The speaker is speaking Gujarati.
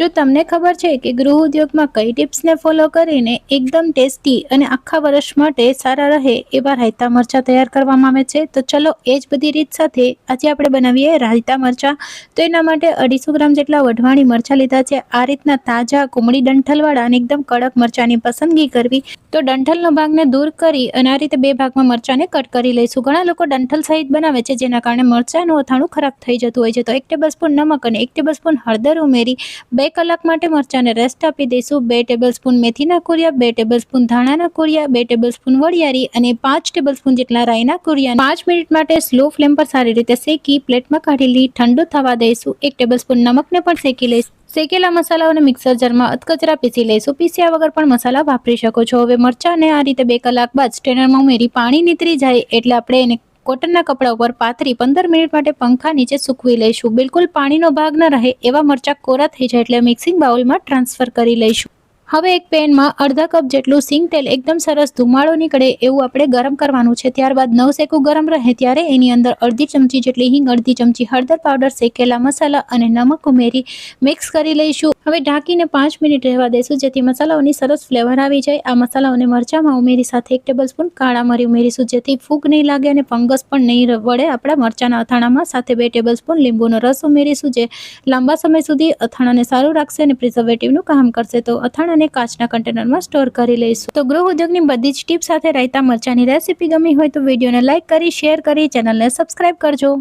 શું તમને ખબર છે કે ગૃહ ઉદ્યોગમાં કઈ ટિપ્સને ફોલો કરીને એકદમ ટેસ્ટી અને આખા વર્ષ માટે સારા રહે એવા રાયતા મરચાં તૈયાર કરવામાં આવે છે, તો ચલો એ જ બધી રીત સાથે આજે આપણે બનાવીએ રાયતા મરચાં. તો એના માટે અઢીસો ગ્રામ જેટલા વઢવાણી મરચાં લીધા છે. આ રીતના તાજા કુમળી ડંઠલવાળા અને એકદમ કડક મરચાંની પસંદગી કરવી. તો ડંઠલનો ભાગને દૂર કરી અને આ રીતે બે ભાગમાં મરચાંને કટ કરી લઈશું. ઘણા લોકો ડંઠલ સહિત બનાવે છે, જેના કારણે મરચાંનું અથાણું ખરાબ થઈ જતું હોય છે. તો એક ટેબલ સ્પૂન નમક અને એક ટેબલ સ્પૂન હળદર ઉમેરી, બે કલાક માટે મરચાંને રેસ્ટ આપી દઈશું. બે ટેબલ સ્પૂન મેથીના કુરિયા, બે ટેબલ સ્પૂન ધાણાના કુરિયા, બે ટેબલ સ્પૂન વરિયાળી અને પાંચ ટેબલ સ્પૂન જેટલા રાઈના કુરિયા. પાંચ મિનિટ માટે સ્લો ફ્લેમ પર સારી રીતે શેકી પ્લેટમાં કાઢી લઈ ઠંડુ થવા દઈશું. એક ટેબલ સ્પૂન નમકને પણ શેકી લઈશું. શેકેલા મસાલાઓને મિક્સર જારમાં અધકચરા પીસી લઈશું. પીસ્યા વગર પણ મસાલા વાપરી શકો છો. હવે મરચાંને આ રીતે બે કલાક બાદ સ્ટેનરમાં ઉમેરી પાણી નીતરી જાય એટલે આપણે એને કોટનના કપડા ઉપર પાથરી પંદર મિનિટ માટે પંખા નીચે સૂકવી લઈશું. બિલકુલ પાણીનો ભાગ ન રહે એવા મરચાં કોરા થઈ જાય એટલે મિક્સિંગ બાઉલમાં ટ્રાન્સફર કરી લઈશું. હવે એક પેનમાં અડધા કપ જેટલું સિંગ તેલ એકદમ સરસ ધુમાડો નીકળે એવું આપણે ગરમ કરવાનું છે. ત્યારબાદ નવ શેકું ગરમ રહે ત્યારે એની અંદર અડધી ચમચી જેટલી હિંગ, અડધી ચમચી હળદર પાવડર, શેકેલા મસાલા અને નમક ઉમેરી મિક્સ કરી લઈશું. હવે ઢાંકીને પાંચ મિનિટ રહેવા દઈશું જેથી મસાલાઓની સરસ ફ્લેવર આવી જાય. આ મસાલાઓને મરચાંમાં ઉમેરી સાથે એક ટેબલ સ્પૂન કાળા મરી ઉમેરીશું, જેથી ફૂગ નહીં લાગે અને ફંગસ પણ નહીં વળે. આપણા મરચાંના અથાણામાં સાથે બે ટેબલ સ્પૂન લીંબુનો રસ ઉમેરીશું, જે લાંબા સમય સુધી અથાણાને સારું રાખશે અને પ્રિઝર્વેટિવનું કામ કરશે. તો અથાણાને કાચના કન્ટેનરમાં સ્ટોર કરી લઈશું. તો ગૃહ ઉદ્યોગની બધી જ ટીપ સાથે રાયતા મરચાંની રેસીપી ગમી હોય તો વિડીયોને લાઇક કરી શેર કરી ચેનલને સબસ્ક્રાઇબ કરજો.